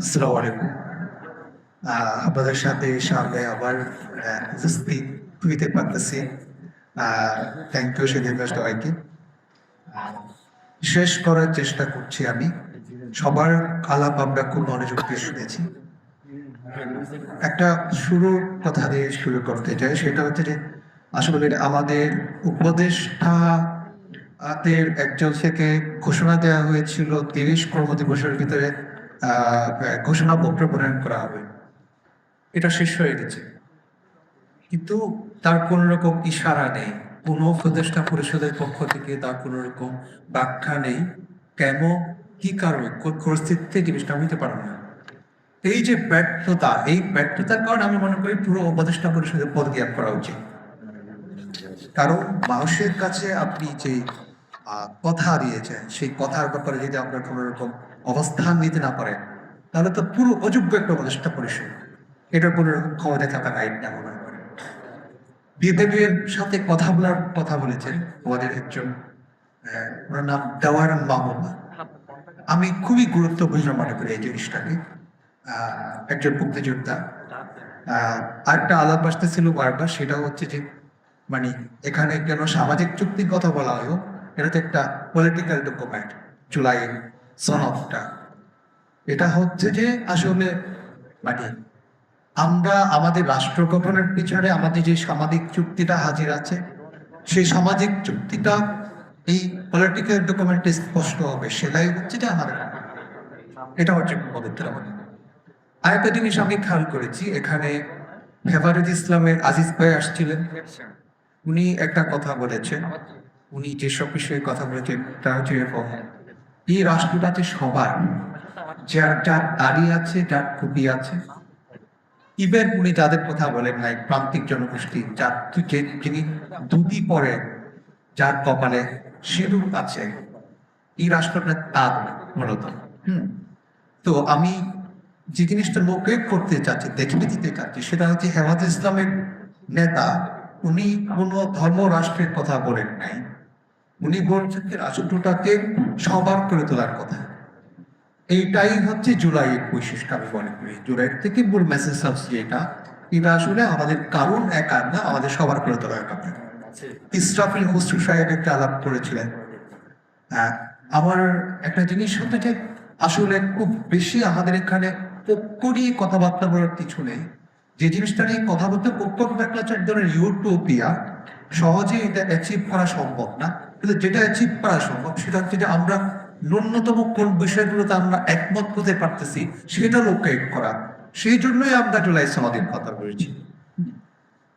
আসসালামু আপনাদের সাথে সামনে আবার হইতে পারতেছি থ্যাংক ইউ সেদিন সবাইকে। শেষ করার চেষ্টা করছি আমি। সবার আলাপ আমরা খুব মনোযোগ দিয়ে শুনেছি। একটা শুরুর কথা দিয়ে শুরু করতে চাই, সেটা হচ্ছে যে আসলে আমাদের উপদেষ্টা একজন থেকে ঘোষণা দেওয়া হয়েছিল তিরিশ কর্ম দিবসের ভিতরে ঘোষণাপত্র প্রণয়ন করা হবে। এটা শেষ হয়ে গেছে। কিন্তু তার কোন রকম ইশারা নেই। কোনো উপদেষ্টা পরিষদের পক্ষ থেকে তার কোন রকম ব্যাখ্যা নেই। কেন? কি কারণে? পরিস্থিতিতে জিনিসটা হইতে পারে না? এই যে ব্যর্থতা, এই ব্যর্থতার কারণে আমি মনে করি পুরো উপদেষ্টা পরিষদের পদত্যাগ করা উচিত। কারণ মানুষের কাছে আপনি যে কথা দিয়েছেন, সেই কথার ব্যাপারে যদি আপনার কোনো রকম অবস্থান নিতে না পারেন তাহলে তো পুরো অযোগ্য একটা উপদেষ্টা পরিষদ। এটার কোনো ক্ষমতা থাকা নাই না মনে করি বিদেবের সাথে কথা বলার কথা বলেছেন আমাদের একজন ওনার নাম দেওয়ার মামুনা আমি খুবই গুরুত্বপূর্ণ মনে করি এই জিনিসটাকে। একজন মুক্তিযোদ্ধা। আরেকটা আলাপ আসতেছিল বারবার সেটা হচ্ছে যে মানে এখানে কেন সামাজিক চুক্তির কথা বলা হলো এটা তো একটা পলিটিক্যাল ডকুমেন্ট জুলাই সনদটা এটা হচ্ছে যে আসলে মানে আমরা আমাদের রাষ্ট্র গঠনের পিছনে আমাদের যে সামাজিক চুক্তিটা হাজির আছে, সেই সামাজিক চুক্তিটা এই পলিটিক্যাল ডকুমেন্টে স্পষ্ট হবে, সেটাই হচ্ছে যে আমাদের। এটা হচ্ছে পবিত্র আমাদের আরেকটা জিনিস আমি খেয়াল করেছি, এখানে হেফাজত ইসলামের আজিজ ভাই আসছিলেন। উনি একটা কথা বলেছেন। উনি যেসব বিষয়ে কথা বলেছেন, তা হচ্ছে এই রাষ্ট্রটা যে সবার, যার যার দাড়ি আছে, যার টুপি আছে। ইভেন উনি যাদের কথা বলেন নাই প্রান্তিক জনগোষ্ঠী, যার যিনি দুটি পরে যার কপালে সিঁদুর আছে, এই রাষ্ট্রটা তার মূলত। হুম। তো আমি যে জিনিসটা লোকে করতে চাচ্ছি দেখিয়ে দিতে চাচ্ছি, সেটা হচ্ছে হেমাদ ইসলামের নেতা, উনি কোনো ধর্ম রাষ্ট্রের কথা বলেন নাই। উনি বলছেন রাষ্ট্রটাকে সবার করে তোলার কথা। এইটাই হচ্ছে জুলাই বৈশিষ্ট্য আমি মনে করি। জুলাই থেকে মূল মেসেজ আসছে এটা এটা আসলে আমাদের কারণ একা না আমাদের সবার করে তোলার কথা ইসরাফিল হুসরু সাহেব একটা আলাপ করেছিলেন। হ্যাঁ, আমার একটা জিনিস হতে যে আসলে খুব বেশি আমাদের এখানে পক্ষ নিয়ে কথাবার্তা বলার কিছু নেই। যে জিনিসটা নিয়ে কথা বলতে পক্ষ হচ্ছে ধরনের ইউটোপিয়া সহজে এটা অ্যাচিভ করা সম্ভব না। কিন্তু যেটা অ্যাচিভ করা সম্ভব সেটা হচ্ছে যে আমরা ন্যূনতম কোন বিষয়গুলোতে আমরা একমত হতে পারতেছি, সেটা লোকায়িত করা। সেই জন্যই আমরা জুলাই সমাধির কথা বলেছি।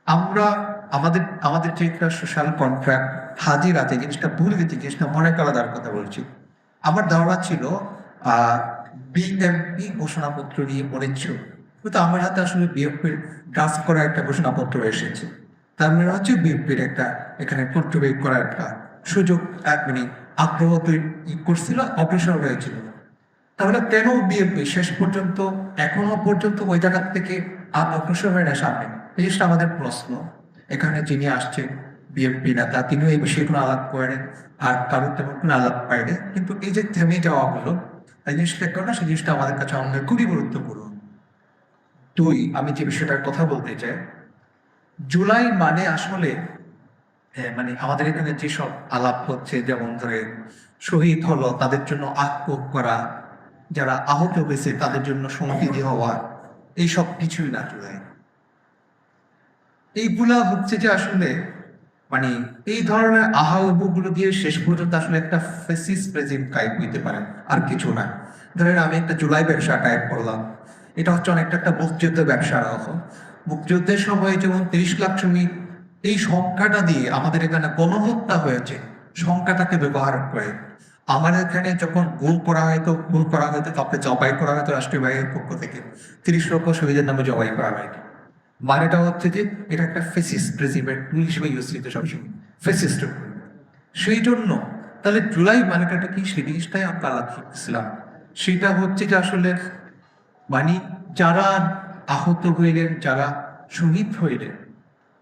আমরা আমাদের আমাদের যে একটা সোশ্যাল কন্ট্রাক্ট হাজির আছে জিনিসটা, ভুলে গেছি জিনিসটা, মনে করা দেওয়ার কথা বলছি। আমার ধারণা ছিল বিএমপি ঘোষণাপত্র নিয়ে বলেছিল কিন্তু আমার হাতে আসলে বিএমপির ড্রাফট করা একটা ঘোষণাপত্র এসেছে। তার মানে হচ্ছে বিএনপির একটা এখানে কন্ট্রিবিউট করার একটা সুযোগ মানে আগ্রহ করছিল, অগ্রসর হয়েছিল। তাহলে কেন বিএনপি শেষ পর্যন্ত, এখনও পর্যন্ত ওই জায়গা থেকে আর অগ্রসর হয় না সামনে? জিনিসটা আমাদের প্রশ্ন। এখানে যিনি আসছেন, বিএনপি নেতা, তিনিও এই বিষয়ে কোনো আলাপ করেন, আর কারোর তেমন কোনো আলাপ পাইনি কিন্তু এই যে থেমে যাওয়া হলো, এই জিনিসটা কেন সেই জিনিসটা আমাদের কাছে আমাদের খুবই গুরুত্বপূর্ণ। দুই, আমি যে বিষয়টার কথা বলতে চাই, জুলাই মানে আসলে মানে আমাদের এখানে যেসব আলাপ হচ্ছে, যেমন ধরে শহীদ হলো, তাদের জন্য আক্ষেপ করা, যারা আহত হয়েছে, তাদের জন্য সংহতি হওয়া এইসব কিছুই না জুলাই এইগুলা হচ্ছে যে আসলে মানে এই ধরনের আহাগুলো দিয়ে শেষ পর্যন্ত আসলে একটা ফেসিস প্রেজেন্ট টাইপ হইতে পারে, আর কিছু না। ধরেন আমি একটা জুলাই ব্যবসা টাইপ করলাম, এটা হচ্ছে অনেকটা একটা মুক্তিযুদ্ধ ব্যবসার অর্থ মুক্তিযুদ্ধের সময় যেমন তিরিশ লাখ শ্রমিক এই সংখ্যাটা দিয়ে আমাদের এখানে গণহত্যা হয়েছে। সংখ্যাটাকে ব্যবহার করে। আমার এখানে যখন গুম করা হয়তো গুম করা হয়তো, তারপরে জবাই করা হয়তো রাষ্ট্রীয় বাহিনীর পক্ষ থেকে। তিরিশ লক্ষ শহীদের নামে জবাই করা হয়তো মানেটা হচ্ছে যে, এটা একটা ফেসিস প্রেসিডেন্ট হিসেবে ইউজ সবসময়। ফেসিস্ট সেই জন্য তাহলে জুলাই মানেটা কি? সেই জিনিসটাই আমরা করতেছিলাম সেটা হচ্ছে যে আসলে মানে যারা আহত হইলেন, যারা শহীদ হইলেন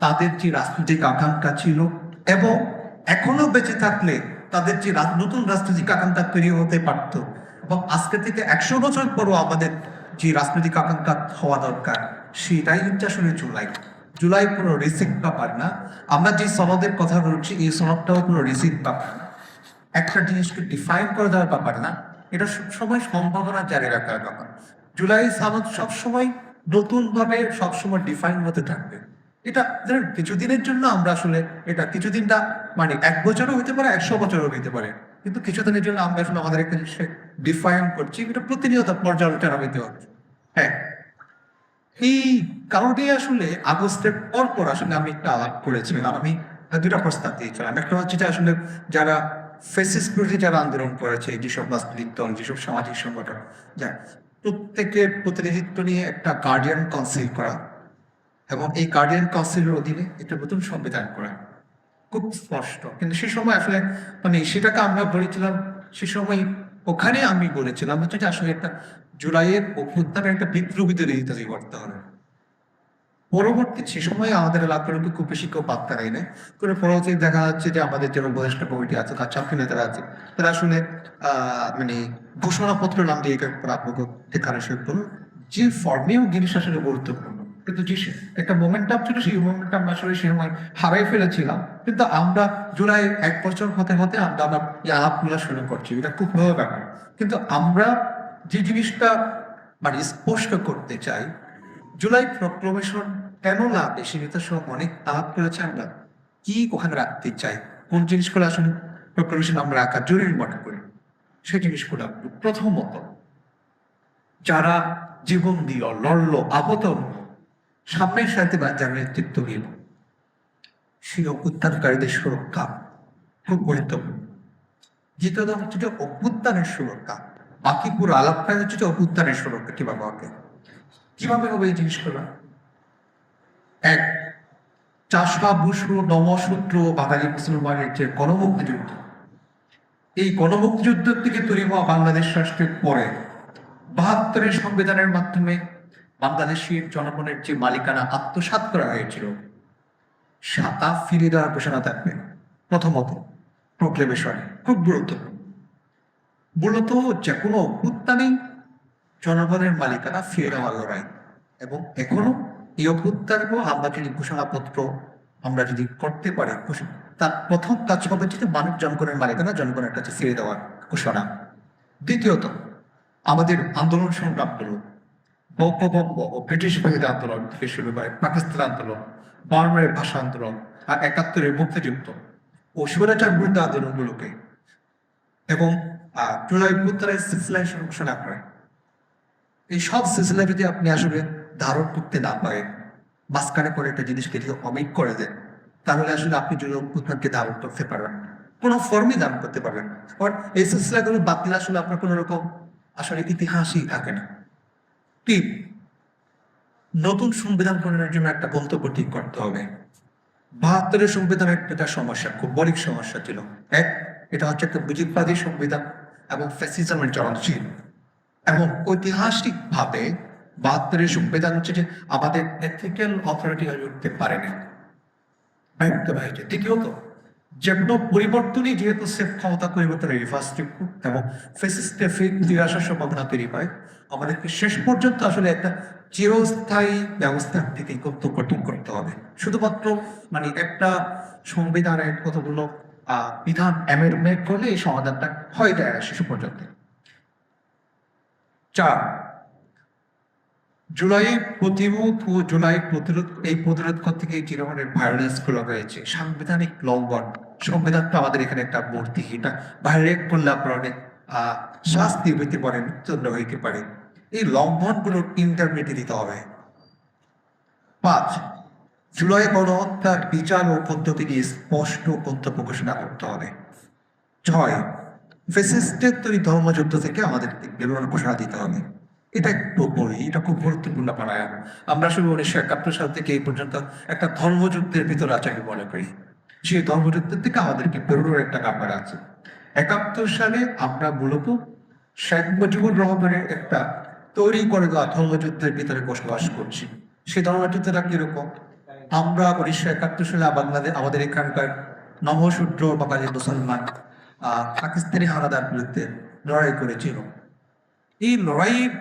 তাদের যে রাজনৈতিক আকাঙ্ক্ষা ছিল এবং এখনও বেঁচে থাকলে তাদের যে নতুন রাজনৈতিক আকাঙ্ক্ষা তৈরি হতে পারত। এবং আজকে থেকে একশো বছর পরও আমাদের যে রাজনৈতিক আকাঙ্ক্ষা হওয়া দরকার, সেটাই হচ্ছে আসলে জুলাই। জুলাই কোনো রিসিপ্ট ব্যাপার না? আমরা যে সনদের কথা বলছি, এই সনদটাও কোনো রিসিপ্ট ব্যাপার না একটা জিনিসকে ডিফাইন করে দেওয়ার ব্যাপার না। এটা সবসময় সম্ভাবনা জারি রাখার ব্যাপার। জুলাই সনদ সবসময় নতুন ভাবে সবসময় ডিফাইন হতে থাকবে। এটা কিছুদিনের জন্য আমরা আসলে এটা কিছুদিনটা মানে এক বছরও হইতে পারে, একশো বছরও হইতে পারে। কিন্তু কিছুদিনের জন্য আমরা আসলে আমাদের একটা ডিফাইন করছি এটা প্রতিনিয়ত পর্যালোচনা হইতে হচ্ছে। হ্যাঁ। এই কারণে আসলে আগস্টের পর পর আসলে আমি একটা আলাপ করেছিলাম। আমি দুটা প্রস্তাব দিয়েছিলাম। একটা হচ্ছে যে আসলে যারা ফেসিস বিরোধী যারা আন্দোলন করেছে, যেসব রাজনৈতিক দল, যেসব সামাজিক সংগঠন যা প্রত্যেকের প্রতিনিধিত্ব নিয়ে একটা গার্ডিয়ান কাউন্সিল করা এবং এই গার্ডিয়ান কাউন্সিলের অধীনে একটা নতুন সংবিধান করা। খুব স্পষ্ট। কিন্তু সে সময় আসলে মানে সেটাকে আমরা বলেছিলাম, সে সময় ওখানে আমি বলেছিলাম, হচ্ছে যে আসলে একটা জুলাইয়ের অভ্যুত্থানের একটা বিদ্রোহী তৈরি করতে হবে। পরবর্তী, সে সময় আমাদের এলাকার লোকে খুব বেশি কেউ পাত্তা নেই। না করে পরবর্তী দেখা যাচ্ছে যে আমাদের যে উপদেষ্টা কমিটি আছে, তার চাকরি নেতারা আছে, তারা আসলে মানে ঘোষণাপত্র নাম দিয়ে করুন যে ফর্মেও জিনিস আসলে গুরুত্বপূর্ণ। কিন্তু যে একটা মোমেন্টাম ছিল সেই মোমেন্টাম আসলে সে সময় হারাই ফেলেছিলাম। কিন্তু আমরা জুলাই এক বছর হতে হতে আমরা আমরা আলাপগুলো শুরু করছি। এটা খুব ভালো ব্যাপার। কিন্তু আমরা যে জিনিসটা মানে স্পষ্ট করতে চাই জুলাই প্রক্লমেশন কেন লাগে সেটা সহ অনেক আলাপ করেছে আমরা? কি ওখানে রাখতে চাই? কোন জিনিসগুলো আসলে প্রক্লমেশন আমরা রাখা জরুরি মনে করি? সেই জিনিসগুলো প্রথমত যারা জীবন দিল লড়লো হলো, সামনের সাথে বা যারা নেতৃত্ব নিল সেই অভ্যুত্থানকারীদের সুরক্ষা খুব গুরুত্বপূর্ণ। দ্বিতীয়ত হচ্ছে অভ্যুত্থানের সুরক্ষা, বাকি পুরো আলাপটা হচ্ছে অভ্যুত্থানের সুরক্ষা কীভাবে হবে কীভাবে হবে এই জিনিসগুলো? এক চাষা বুসু নমসূত্র বাঙালি মুসলমানের যে গণমুক্তি যুদ্ধ, এই গণমুক্তি যুদ্ধের থেকে তৈরি হওয়া বাংলাদেশ রাষ্ট্রের পরে বাহাত্তরের সংবিধানের মাধ্যমে বাংলাদেশের জনগণের যে মালিকানা আত্মসাৎ করা হয়েছিল, সাতা ফিরে দেওয়ার ঘোষণা থাকবে। প্রথমত প্রোক্লেমেশনে খুব গুরুত্বপূর্ণ। মূলত যে কোনো অভ্যুত্থানে জনগণের মালিকানা ফিরে দেওয়ার লড়াই। এবং এখনও এই অভ্যুত্থানও আমরা যদি ঘোষণাপত্র আমরা যদি করতে পারি তার প্রথম কাজ হবে যে মানুষ জনগণের মালিকানা জনগণের কাছে ফিরে দেওয়ার ঘোষণা। দ্বিতীয়ত, আমাদের আন্দোলন সংগ্রামগুলো বঙ্গভঙ্গ ও ব্রিটিশ বিরোধী আন্দোলন থেকে শুরু করে পাকিস্তান আন্দোলন, বার্মার ভাষা আন্দোলন আর একাত্তরের মুক্তিযুদ্ধ ও স্বৈরাচার বিরুদ্ধে আন্দোলনগুলোকে এবং জুলাই উত্তরের সিলসিলায় ঘোষণা করে এই সব সিলসিলা যদি আপনি আসলে ধারণ করতে না পারেন, মাঝখানে করে একটা জিনিসকে যদি অমিট করে দেন, তাহলে আসলে আপনি জুলাই উত্তরকে ধারণ করতে পারবেন। কোনো ফর্মই ধারণ করতে পারবেন কারণ এই সিলসিলাগুলো বাদ দিলে আসলে আপনার কোনো রকম আসলে ইতিহাসই থাকে না। তিন নতুন সংবিধান প্রণয়নের জন্য একটা গন্তব্য ঠিক করতে হবে। বাহাত্তরের সংবিধানের একটা সমস্যা খুব বড় সমস্যা ছিল। এক, এটা হচ্ছে একটা বিজিতবাদী সংবিধান এবং ফ্যাসিজমের চরণশীল এবং ঐতিহাসিক ভাবে বাহাত্তরের সংবিধান হচ্ছে যে আমাদের এথিক্যাল অথরিটি হয়ে উঠতে পারে না দ্বিতীয়ত যে কোনো পরিবর্তনই যেহেতু ক্ষমতা পরিবর্তনের রিভার্স এবং ফিরে আসার সম্ভাবনা তৈরি হয়, আমাদেরকে শেষ পর্যন্ত আসলে একটা চিরস্থায়ী ব্যবস্থা থেকে কর্তব্য ঠিক করতে হবে। শুধুমাত্র মানে একটা সংবিধানের কতগুলো বিধান অ্যামেন্ডমেন্ট করলে এই সমাধানটা হয়ে যায় শেষ পর্যন্ত। চার, জুলাই প্রতিরোধ ও জুলাই প্রতিরোধ, এই প্রতিরোধ গিয়ে যে ধরনের ভায়োলেন্সগুলো হয়েছে সাংবিধানিক লঙ্ঘন। সংবিধানটা আমাদের এখানে একটা মূর্তি, এটা ভায়োলেট করলে আপনার শাস্তি হইতে পারে মৃত্যুদণ্ড হইতে পারে। এই লঙ্ঘনগুলোর ইন্টারমিটি দিতে হবে। পাঁচ, জুলাই গণহত্যার বিচার ও পদ্ধতি নিয়ে স্পষ্ট গন্তব্য ঘোষণা করতে হবে। ছয় ফেসিস্টের তৈরি ধর্মযুদ্ধ থেকে আমাদের বেরোনোর ঘোষণা দিতে হবে। এটা একটু বলি, এটা খুব গুরুত্বপূর্ণ পারায়ণ। আমরা শুধু উনিশশো একাত্তর সাল থেকে এই পর্যন্ত একটা ধর্মযুদ্ধের ভিতর আমি মনে করি। সেই ধর্মযুদ্ধের থেকে আমাদেরকে বেরোনোর একটা ব্যাপার আছে। একাত্তর সালে আমরা মূলত শেখ মুজিবুর রহমানের একটা তৈরি করে দেওয়া ধর্মযুদ্ধের ভিতরে বসবাস করছি। সেই ধর্মযুদ্ধটা কীরকম? আমরা উনিশশো একাত্তর সালে বাংলাদেশ আমাদের এখানকার নবশূদ্র বাঙালি মুসলমান পাকিস্তানি হানাদার বিরুদ্ধে লড়াই করেছিল। এই লড়াইয়ের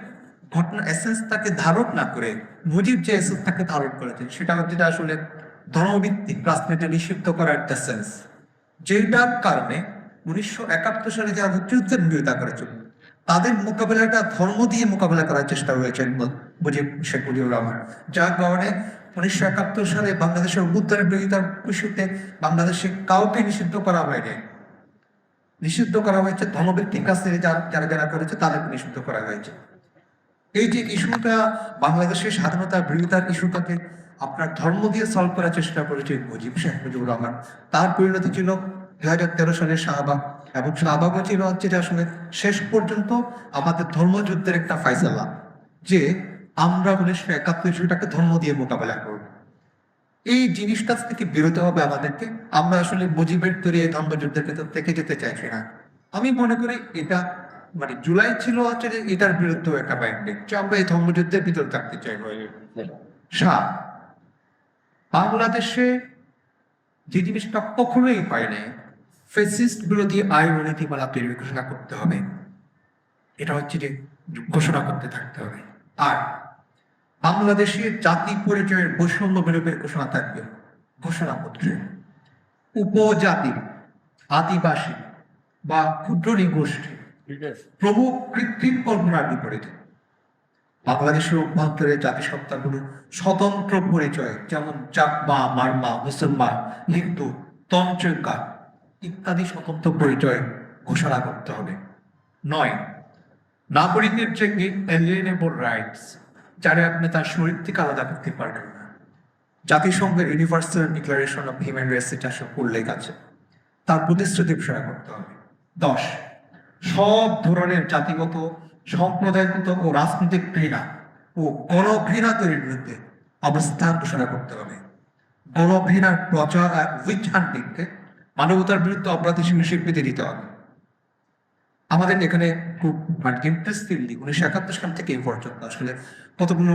ঘটনা এসেন্স তাকে ধারণ না করে মুজিব যে এসেন্স তাকে ধারণ করেছে, সেটা হচ্ছে আসলে ধর্মভিত্তিক রাজনীতি নিষিদ্ধ করার একটা সেন্স যেটার কারণে উনিশশো একাত্তর সালে যারা মুক্তিযুদ্ধের বিরোধিতা করেছিল, তাদের মোকাবেলাটা ধর্ম দিয়ে মোকাবেলা করার চেষ্টা হয়েছে বুঝে শেখ মুজিবুর রহমান। যার কারণে উনিশশো একাত্তর সালে বাংলাদেশের উত্তরের বিরোধিতার ইস্যুতে বাংলাদেশে কাউকে নিষিদ্ধ করা হয়নি। নিষিদ্ধ করা হয়েছে ধর্মভিত্তিক রাজনীতি যারা যারা যারা করেছে, তাদেরকে নিষিদ্ধ করা হয়েছে। এই যে ইস্যুটা বাংলাদেশের স্বাধীনতার বিরোধিতার ইস্যুটাকে আপনার ধর্ম দিয়ে সলভ করার চেষ্টা করেছে মুজিব শেখ মুজিবুর রহমান। তার পরিণতি ছিল দুই হাজার তেরো সালের শাহবাগ। এবং শাহবাগও ছিল হচ্ছে যে আসলে শেষ পর্যন্ত আমাদের ধর্মযুদ্ধের একটা ফাইসালা যে আমরা উনিশশো একাত্তর ইস্যুটাকে ধর্ম দিয়ে মোকাবেলা করব। এই জিনিসটা থেকে বেরোতে হবে আমাদেরকে। আমরা আসলে মুজিবের তৈরি এই ধর্মযুদ্ধের ভেতর থেকে যেতে চাইছি না। আমি মনে করি এটা মানে জুলাই ছিল হচ্ছে যে এটার বিরুদ্ধেও একটা ব্যান্ডিং যে আমরা এই ধর্মযুদ্ধের ভিতর থাকতে চাই। সাত বাংলাদেশে যে জিনিসটা কখনোই পায় নাই ফেসিস্ট বিরোধী আইন নীতিমালা তৈরি ঘোষণা করতে হবে। এটা হচ্ছে যে ঘোষণা করতে থাকতে হবে। আর বাংলাদেশে জাতি পরিচয়ের বৈষম্য বিলোপের ঘোষণা থাকবে। ঘোষণাপত্রে উপজাতি আদিবাসী বা ক্ষুদ্র গোষ্ঠী প্রমুখ কৃত্রিম কল্পনার বিপরীতে। বাংলাদেশের অভ্যন্তরে জাতিসত্তাগুলো স্বতন্ত্র পরিচয়, যেমন চাকমা মারমা মুসলমান, হিন্দু তঞ্চঙ্কা ইত্যাদি স্বতন্ত্র পরিচয় ঘোষণা করতে হবে। নয়, নাগরিকের যে এলিয়েনেবল রাইটস যারা আপনি তার শরীর থেকে আলাদা করতে পারবেন না। জাতিসংঘের universal declaration of human rights এটা সব উল্লেখ আছে, তার প্রতিশ্রুতি ঘোষণা করতে হবে। দশ, সব ধরনের জাতিগত সম্প্রদায়গত ও রাজনৈতিক ঘৃণা ও গণঘৃণা তৈরির বিরুদ্ধে অবস্থান ঘোষণা করতে হবে। গণঘৃণার প্রচার আর উইচ হান্টিংকে মানবতার বিরুদ্ধে অপরাধ হিসেবে স্বীকৃতি দিতে হবে। আমাদের এখানে খুব ইন্টারেস্টিংলি উনিশশো একাত্তর সাল থেকে এই পর্যন্ত আসলে কতগুলো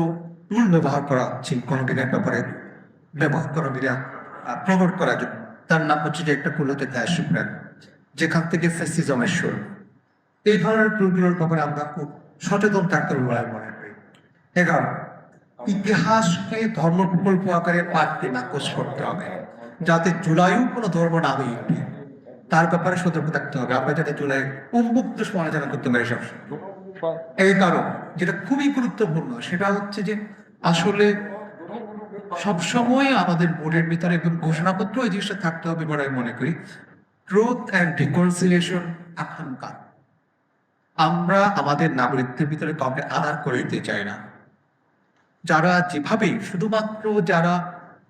টুল ব্যবহার করা হচ্ছে গণঘৃণার ব্যাপারে ব্যবহার করা, বিরা প্রমোট করার জন্য। তার নাম হচ্ছে যে একটা টুল দায় যেখান থেকে ফেসিজমের শুরু। এই ধরনের টুলগুলোর ব্যাপারে আমরা খুব সচেতন থাকতে হবে বলে মনে করি। এগারো ইতিহাসকে ধর্ম প্রকল্প আকারে পাঠকে নাকচ করতে হবে। যাতে জুলাইও কোনো ধর্ম না হয়ে ওঠে। তার ব্যাপারে সতর্ক থাকতে হবে। আমরা যাতে জুলাই উন্মুক্ত সমালোচনা করতে পারি সব এই কারণ, যেটা খুবই গুরুত্বপূর্ণ, সেটা হচ্ছে যে আসলে সবসময় আমাদের বোর্ডের ভিতরে একদম ঘোষণাপত্র এই জিনিসটা থাকতে হবে বলে আমি মনে করি। ট্রুথ অ্যান্ড রিকনসিলিয়েশন আকাঙ্ক্ষা। আমরা আমাদের নাগরিকদের ভিতরে কাউকে আধার করে দিতে চাই না। যারা যেভাবে শুধুমাত্র যারা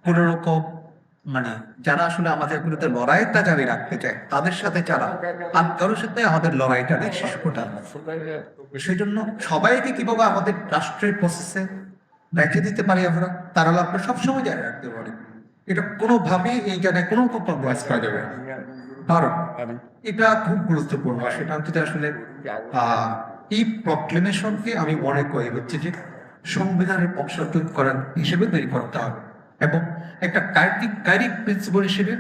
কোন রকম মানে যারা আসলে আমাদের বিরুদ্ধে লড়াইটা জারি রাখতে চায়, তাদের সাথে যারা আর কারোর সাথে আমাদের লড়াইটা নেই পর্যন্ত সেই জন্য সবাইকে কীভাবে আমাদের রাষ্ট্রের প্রসেসে রেখে দিতে পারি আমরা, তারা আমরা সবসময় জারি রাখতে পারি। এটা কোনোভাবেই এই জায়গায় কোনো কম্প্রোমাইজ করা যাবে না। কারণ এটা খুব গুরুত্বপূর্ণ। সেটা হচ্ছে আসলে এই প্রক্লেমেশনকে আমি মনে করি হচ্ছে যে সংবিধানের অংশগ্রহণ করার হিসেবে তৈরি করতে হবে এবং একটা গাইডিং গাইডিং প্রিন্সিপাল হিসেবে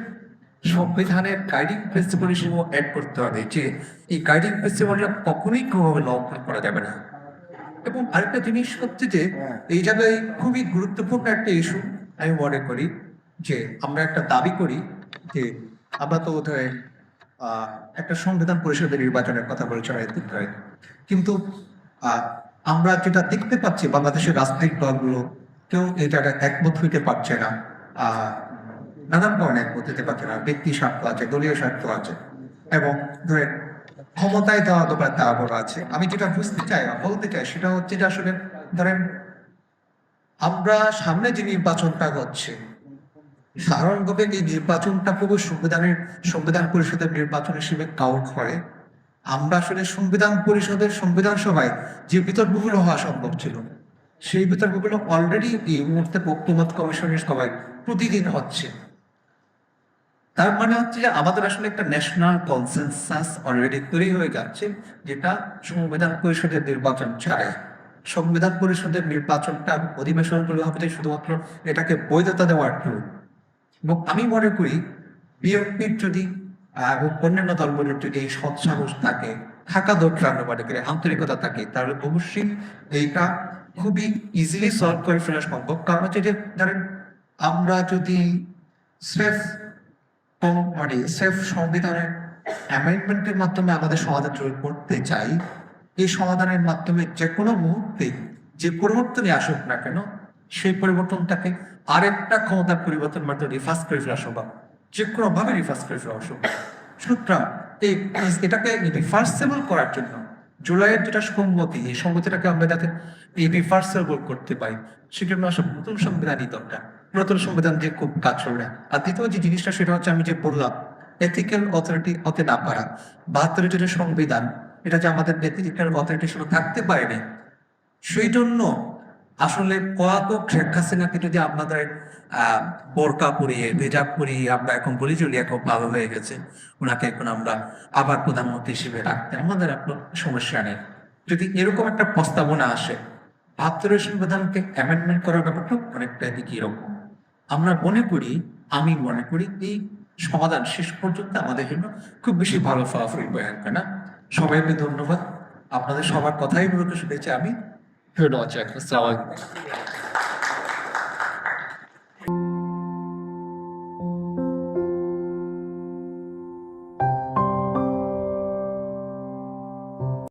সংবিধানের গাইডিং প্রিন্সিপাল হিসেবেও অ্যাড করতে হবে যে এই গাইডিং প্রিন্সিপালটা কখনোই কোনোভাবে লঙ্ঘন করা যাবে না। এবং আরেকটা জিনিস হচ্ছে যে এই জায়গায় খুবই গুরুত্বপূর্ণ একটা ইস্যু আমি মনে করি যে আমরা একটা দাবি করি যে আমরা তো আহ, একটা সংবিধান পরিষদের নির্বাচনের কথা বলছি হয়তো হয়। কিন্তু আমরা যেটা দেখতে পাচ্ছি বাংলাদেশের রাজনৈতিক দলগুলো কেউ এটা একমত হইতে পারছে না। নানান কারণে একমত হতে পারছে না। ব্যক্তি স্বার্থ আছে দলীয় স্বার্থ আছে এবং ধরেন ক্ষমতায় দেওয়া তোমার দাবর আছে। আমি যেটা বুঝতে চাই বলতে চাই সেটা হচ্ছে যে আসলে ধরেন আমরা সামনে যে নির্বাচনটা হচ্ছে সাধারণভাবে এই নির্বাচনটা পুরো সংবিধানের, সংবিধান পরিষদের নির্বাচন হিসেবে কাউন্ট করে? আমরা আসলে সংবিধান পরিষদের সংবিধান সভায় যে বিতর্কগুলো হওয়া সম্ভব ছিল, সেই বিতর্কগুলো অলরেডি এই মুহূর্তে ঐক্যমত কমিশনের সভায় প্রতিদিন হচ্ছে। তার মানে হচ্ছে যে আমাদের আসলে একটা ন্যাশনাল কনসেনসাস অলরেডি তৈরি হয়ে যাচ্ছে যেটা সংবিধান পরিষদের নির্বাচন ছাড়াই। সংবিধান পরিষদের নির্বাচনটা অধিবেশন করে হবে শুধুমাত্র এটাকে বৈধতা দেওয়ার টুল এবং আমি মনে করি বিএনপির যদি এবং অন্যান্য দলগুলোর যদি এই সৎসাহস থাকে, থাকা দরকার আমরা মনে করি, আন্তরিকতা থাকে, তাহলে অবশ্যই এইটা খুবই ইজিলি সলভ করে ফেলা সম্ভব। কারণ হচ্ছে যে, ধরেন, আমরা যদি স্রেফ মানে স্রেফ সংবিধানের অ্যামেন্ডমেন্টের মাধ্যমে আমাদের সমাধান করতে চাই, এই সমাধানের মাধ্যমে যে কোনো মুহূর্তে যে পরিবর্তনই আসুক না কেন, সেই পরিবর্তনটাকে আরেকটা ক্ষমতার পরিবর্তন মাধ্যমে রিফার্স করে ফেলা সম্ভব। যে কোনো ভাবে রিফার্স করে ফেলা সম্ভব। সুতরাং এটাকে রিফার্সেবল করার জন্য জুলাইয়ের যেটা সংগতি এই সংগতিটাকে আমরা যাতে এই রিভার্সেবল করতে পারি, সেজন্য আসলে নতুন সংবিধানই দরকার নতুন সংবিধান দিয়ে খুব কাজ করবে আর দ্বিতীয় যে জিনিসটা, সেটা হচ্ছে আমি যে বললাম এথিক্যাল অথরিটি হতে না পারা। বাহাত্তরের যে সংবিধান, এটা যে আমাদের এথিক্যাল অথরিটি শুধু থাকতে পারেনি সেই জন্য আসলে পলাতক শেখ হাসিনাকে যদি আপনাদের আহ, বোরকা পরিয়ে বেজাব পরিয়ে আমরা এখন বলি উনি এখন ভালো হয়ে গেছে ওনাকে এখন আমরা আবার প্রধানমন্ত্রী হিসেবে রাখতে আমাদের আপনার সমস্যা নেই। যদি এরকম একটা প্রস্তাবনা আসে বাহাত্তরের সংবিধানকে অ্যামেন্ডমেন্ট করার ব্যাপারটা অনেকটা দিকে এরকম। আমরা মনে করি আমি মনে করি এই সমাধান শেষ পর্যন্ত আমাদের জন্য খুব বেশি ভালো ফলাফল বয়ে আনবে না। সবাইকে ধন্যবাদ। আপনাদের সবার কথাই মূলত শুনেছি আমি। ধন্যবাদ আসসালামু আলাইকুম